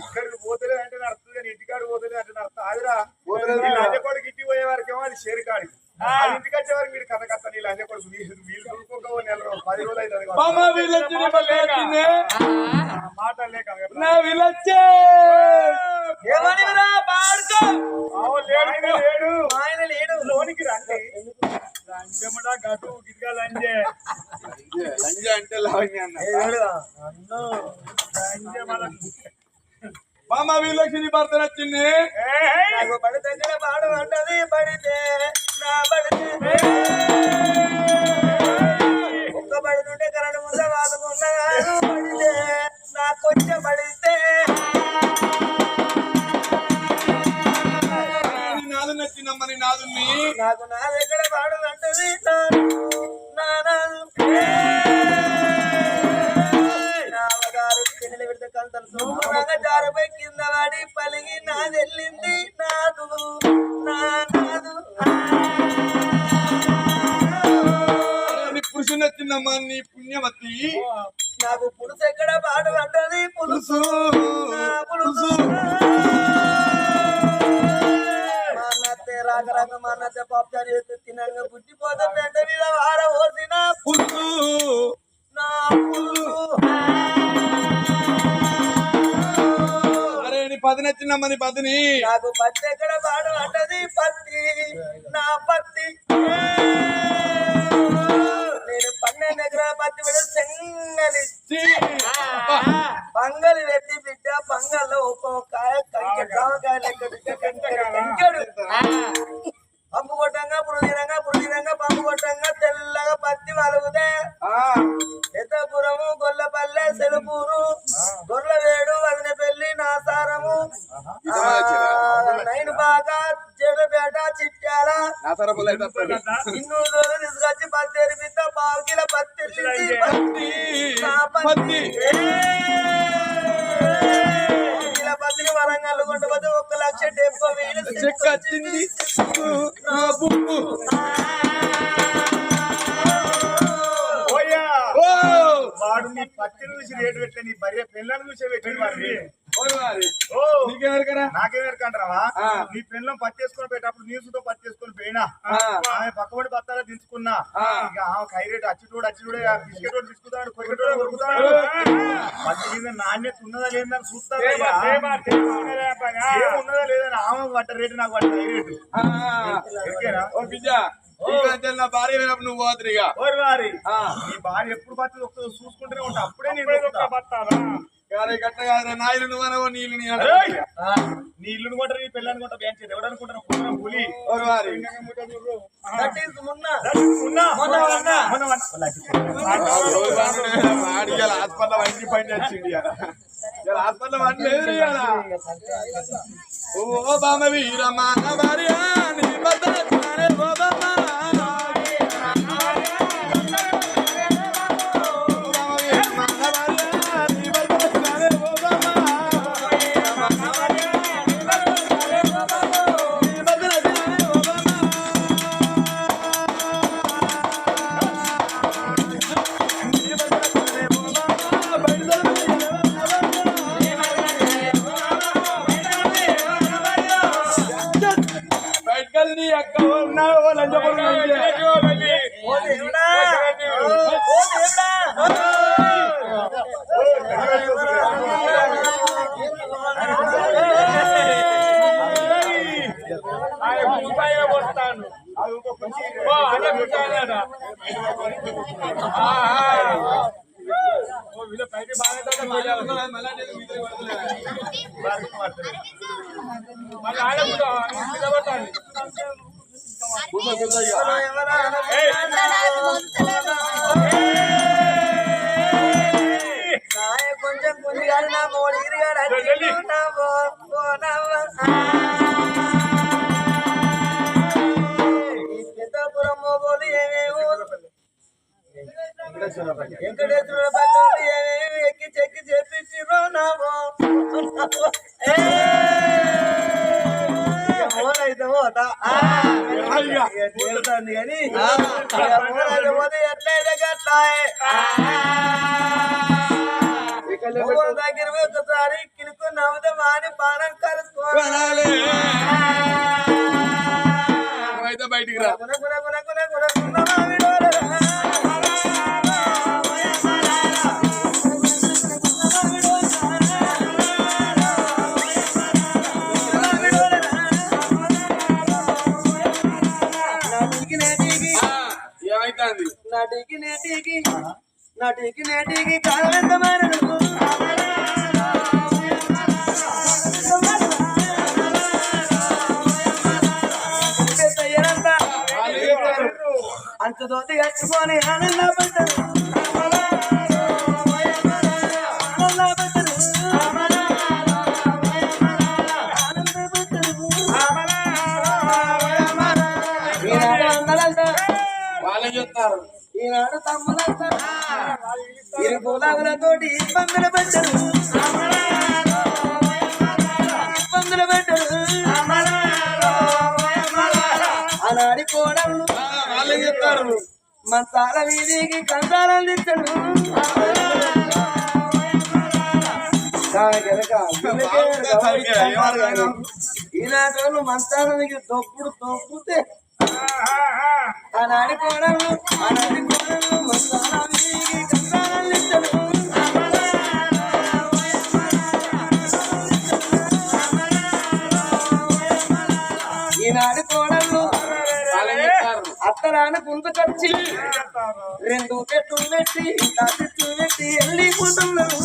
ఇక్కడికి పోతలేదు అంటే నడుస్తుంది కానీ ఇంటికాడ పోతలేదు అంటే నడుస్తుంది. ఆదిరా కొడుకు ఇంటికి పోయే అది షేర్ కాడి. అది ఇంటికి వచ్చే వరకు మీరు కథ కథ నీ లంజ కొడుకు వీళ్ళు చూసుకోక నెల రోజులు, పది రోజులు లేక. వీళ్ళొచ్చే పాడుకో ఆవు లేడు లేడు. ఆయన లేడు. లోనికి రండి. గటు గిరిగా లంజే. లంజ అంటే లావణ్య మామ నీ భర్త నచ్చింది? ఏయ్! నాకు బడి దగ్గర పాడు అంటది పడితే నా పడితే ಎಲ್ಲಿಂದಿ పది నచ్చిందమ్మా నీ పదిని నాకు పత్తి ఎక్కడ అంటది పత్తి. నా పత్తి. నేను పన్నెండు ఎకరాల పత్తి ఛీ! పంగలి పెట్టి బిడ్డ పంగల్లో ఒక్కో కాయ కంకె లెక్క బిడ్డ కంకెడు. పంపు కొట్టంగా పురుదినంగా పురుదినంగా పంపు కొట్టంగా తెల్లగా పత్తి వలుగుతే. ఆ, ఎద్దపురము గొల్లపల్లె సెలుపూరు గొర్రెవేడు వదినపల్లి నాసారము నైన్ బాగా చెడుపేట చిట్యాల. ఇన్నూరు తీసుకొచ్చి పత్తి ఎరిపిస్తా పావు కిలో పత్తి. పత్తి, కొండపోతే ఒక్క లక్ష డెబ్బై వేలు చెక్క వచ్చింది నా బుక్కు. వాడు నీ పత్తిని చూసి రేటు పెట్టే నీ భార్య పిల్లలు చూసే పెట్టి వాడిని. ఓయ్ మరి. ఓ. నీకెవరికరా? నాకేం ఎరకంటారా ఆ. నీ పెళ్ళం పత్తి వేసుకొని పెట్టేటప్పుడు నీసుతో పత్తి వేసుకొని పోయినా. ఆమె పక్కబడి బత్తాలో దించుకున్నా. ఇక ఆమె కైరేట్ అచ్చుటోడు అచ్చుటోడు బిస్కెట్ తీసుకుతాడు కొరికెటోడు కొరుకుతాడు పత్తి మీద నాణ్యత ఉన్నదా లేదని చూస్తాడు ఉన్నదా లేదని ఆమె పట్ట రేటు నాకు పట్ట రేటు ఆ, ఎరికేనా? ఓ బిడ్డ ఇంకా నా భార్య అయినప్పుడు నువ్వు పోతురిగా. నీ భార్య ఎప్పుడు దొక్కుతుందో చూసుకుంటూనే ఉంటా. అప్పుడే నేను గట్ట నీళ్ళు నీ అనవో. ఏయ్! నీ ఇల్లుని కొంటారు నీ పెళ్ళని కొంటారు బ్యాంక్ ఎవడు అనుకుంటారు కుర్ర పులి. హాస్పిటల్ వంటి పని వచ్చింది హాస్పిటల్. ఓ బామ వీరమ్మ నా భార్య నటికి నేటికి నటికి ఏమైతుంది నాటికి నేటికి నాటికి దోతి కట్టుకొని ఆనంద పడ్డారు ఈనాడు తమ్ములంతా ఇరు ఇబ్బందులు మంచాల వీధికి కందాలను ఇచ్చాడు ఈనాటోళ్ళు మంచాలకి తొప్పుడు తొప్పుతే ఆనాడి కోడలు ఆనాడి కోడలు మంచాల వీధికి అత్తరాన గుంతకొచ్చి రెండు పెట్టు పెట్టి చెట్టు పెట్టి వెళ్ళిపోతున్నారు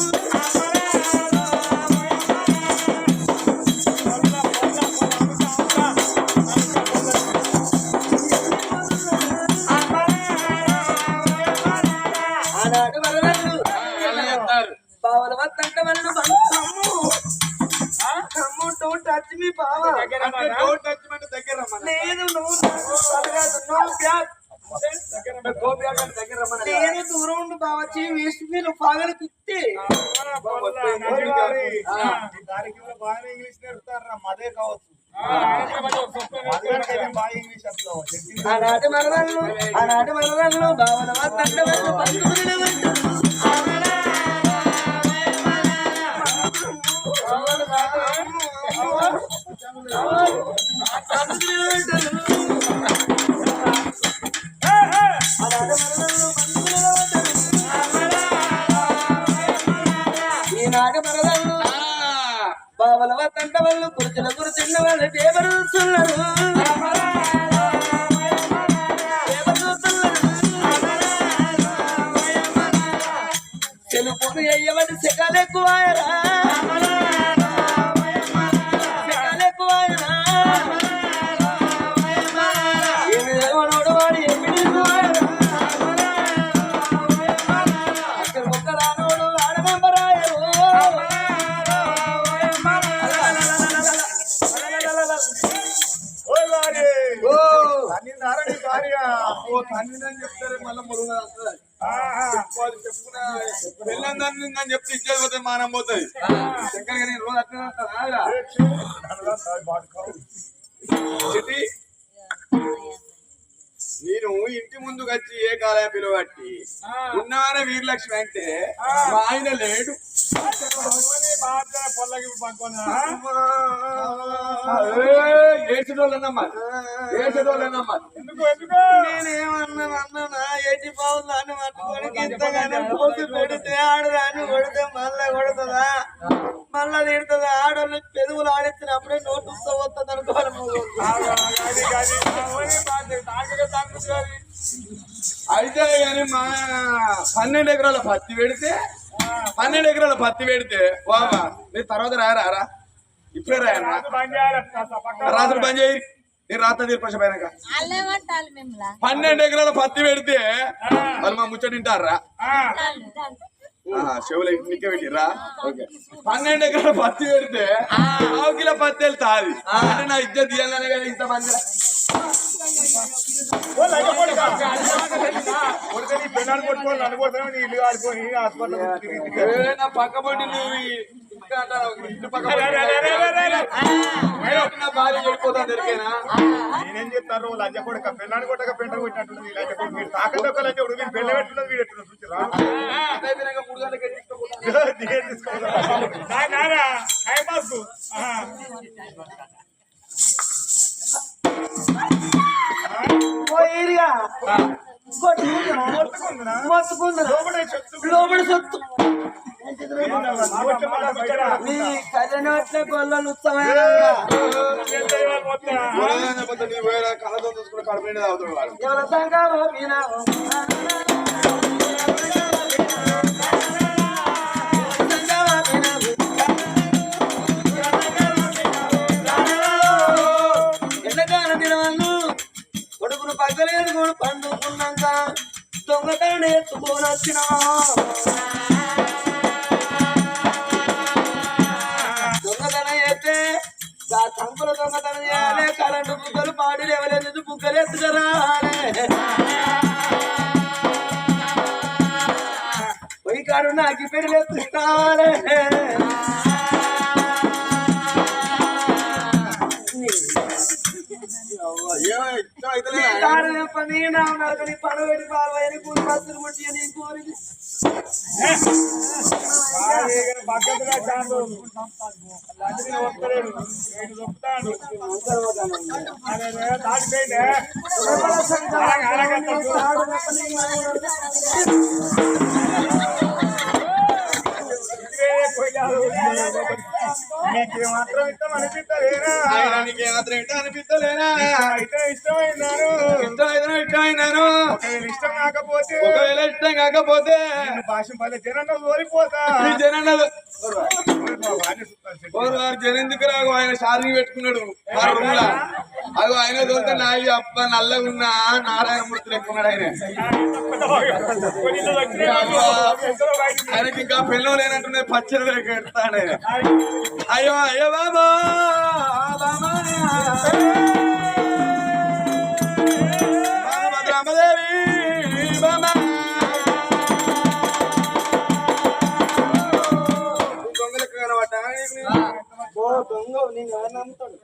బావల వద్దంట వాళ్ళు తమ్ము తమ్ము డోంట్ టచ్ మీ బావ. డోర్ టచ్ నేను దూరం ఉండి బావచ్చి వేస్ట్ మీరు పాగలు కుత్తి దానికి కూడా బాగానే ఇంగ్లీష్ నేర్పుతారా? మదే కావచ్చు. ఆనాటి ఆనాటి బావల వాళ్ళు. తండ్రిని చెప్తారే మళ్ళీ మురుగు వస్తుంది. వాళ్ళు చెప్పుకున్న చెప్తే ఇచ్చేది పోతే మానం పోతుంది శంకర్ గారి రోజు. చిట్టి, నేను ఇంటి ముందుకు వచ్చి ఏ కాలయ పిలువట్టి ఉన్నవానే వీరలక్ష్మి అంటే మా ఆయన లేడు నేనేమన్నా అన్నా ఎట్టి బాగుందని పట్టుకొని ఇంతగానే పోసి పెడితే ఆడదాన్ని కొడితే మళ్ళా కొడుతుందా? మళ్ళా తిడుతుందా? ఆడోళ్ళు పెదవులు ఆడించినప్పుడే నోటు వస్తుంది అనుకోవాలి. అయితే కానీ మా పన్నెండు ఎకరాల పత్తి పెడితే పన్నెండు ఎకరాల పత్తి పెడితే బాబా మీరు తర్వాత రారా రా ఇప్పుడే రాయన్నా రాత్రి పని చేయి. నేను రాత్రి మిమ్మల్ని? పన్నెండు ఎకరాల పత్తి పెడితే వాళ్ళు మా ముచ్చట తింటారా ఆ, చెవులు నీకే పెట్టిరా ఓకే. పన్నెండు ఎకరాల పత్తి పెడితే ఆవు కిలో పత్తి వెళ్తాది. అంటే నా ఇద్దరు తీయాలనే కదా ఇంత మంది పెళ్ళాన్ని కొట్టుకొని నన్ను కొడతాను, నీ ఇల్లు హాస్పిటల్ పక్క నువ్వు నేనే చేస్తారు లంజ కొడుక పెళ్ళాన్ని కొట్టక పెంట కొట్టినట్టుంది. లంజ కొడుకు వీడు తాకట్టు ఒక లంజ కొడుకు వీడు పెళ్ళ పెట్టున్నది వీడు ఎట్లా చూసిరా తీసుకోవాలి పోయిరిగా లోపలి సొత్తు. నీ కళ్యాణ గొల్లలు ఉత్సవమైన పోతే నీ పని పడవడి బాబాయని కూలి బస్సులు ముట్టి అని కోరి పక్కగా చాలు లంజని వస్తలేడు వీడు దొక్కుతాడు అరే దాటిపోయిందే నీకు మాత్రం ఇష్టం అనిపిస్తలేనా ఆయన నీకు ఏమాత్రం ఇష్టం అనిపిస్తలేనా అయితే ఇష్టమైనాను ఇష్టం అయితేనే ఇష్టమైనాను ఒకవేళ ఇష్టం కాకపోతే ఒకవేళ ఇష్టం కాకపోతే భాష పల్లె జనంలో ఈ జనాలు జనందుకు రాగు ఆయన షార్ని పెట్టుకున్నాడు ఆ రూమ్ లా అవి ఆయన దొరికితే నాయి అప్ప నల్లగా ఉన్న నారాయణమూర్తి ఎక్కున్నాడు ఆయన. ఆయనకి ఇంకా పెళ్ళం లేనట్టునే పచ్చడి ఆయన అయ్యో అయ్యో బాబా బాబా రామదేవి బాబా. దొంగలకు కనబడ్డా దొంగ నేను ఎవరు నమ్ముతాడు?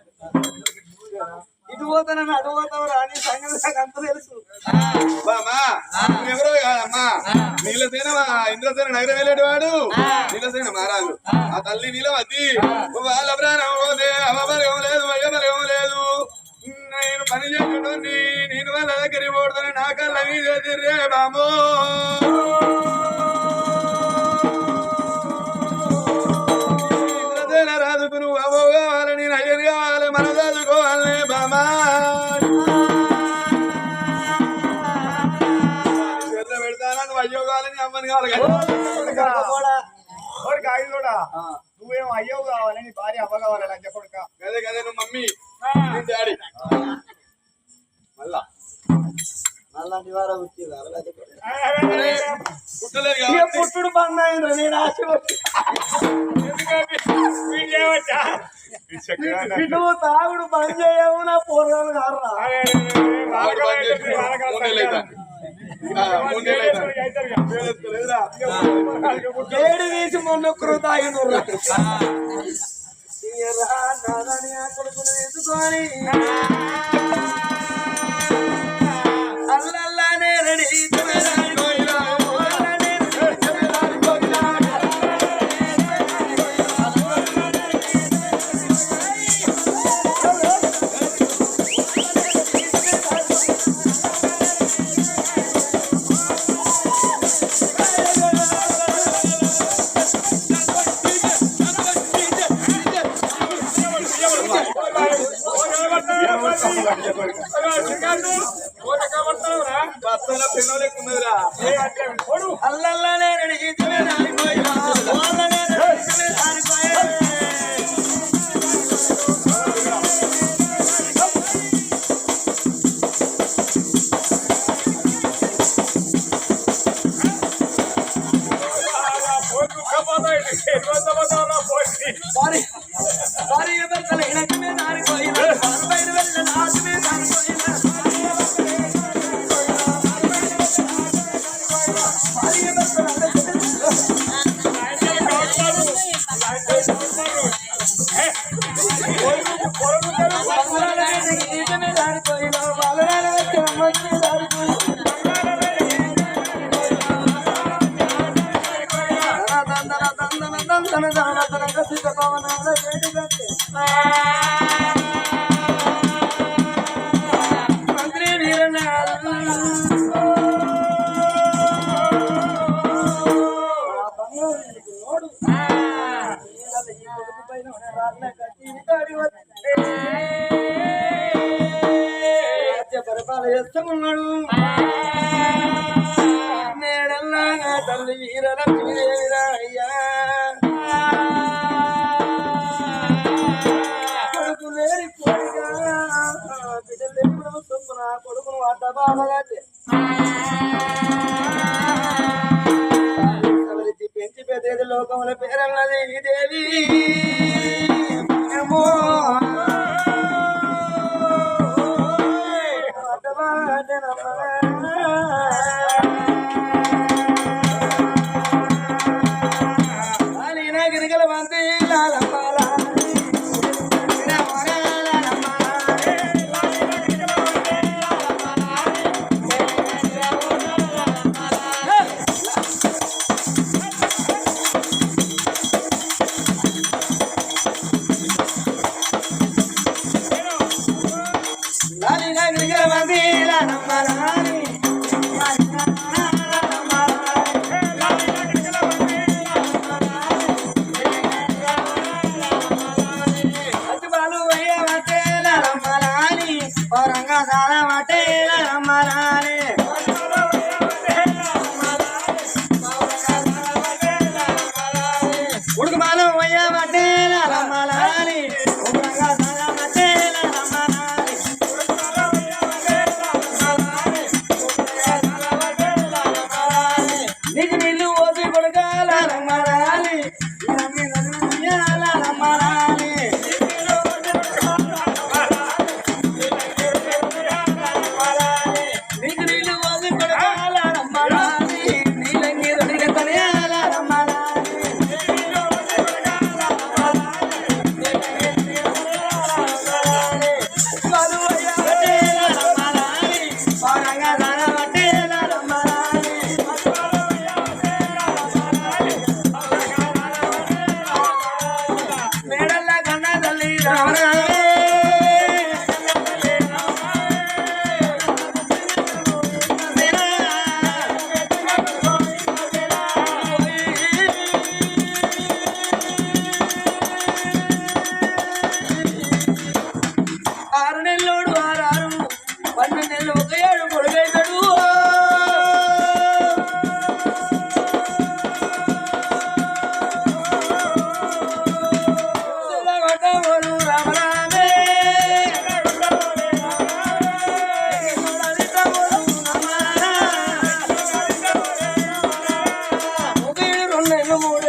ఇటు పోతానని అటు పోతావు రాని సంగతి నాకు అంత తెలుసు. బామా ఎవరో కాదమ్మా. నీలసేన ఇంద్రసేన నగరం వెళ్ళేటివాడు నీలసేన మహారాజు. ఆ. తల్లి నీలవద్ది వాళ్ళ ప్రాణం పోతే అవబలం లేదు వయ్యబలం లేదు. నేను పని చేసుకుంటుంది నేను వాళ్ళ దగ్గరికి పోడుతున్నా నా కళ్ళ మీద తిర్రే బామో కావాలి కదా. ఓరి కాదు కూడా. నువ్వేం అయ్యవు కావాలి నీ భార్య అవ్వ కావాలి అని చెప్పడుక గదే గదే నువ్వు మమ్మీ. డాడీ. మళ్ళా. అలాంటి వారా పుట్టుడు బంద్ అయింది నేను ఆశపడి ఇటు తాగుడు బంద్ చేయవు నా పోరాలు కారా మూడు ఏడు తీసి మొన్న తాగిన కొడుకును తీసుకొని అల్లల్లానే రెడీ నోడు చేస్తున్నాడు నేడల్లా నా తల్లి వీరలక్ష్మీదేవిరా అయ్యా కొడుకు లేని కోడిగా బిడ్డలు ఎప్పుడు లోకముల పేరన్నది దేవి. como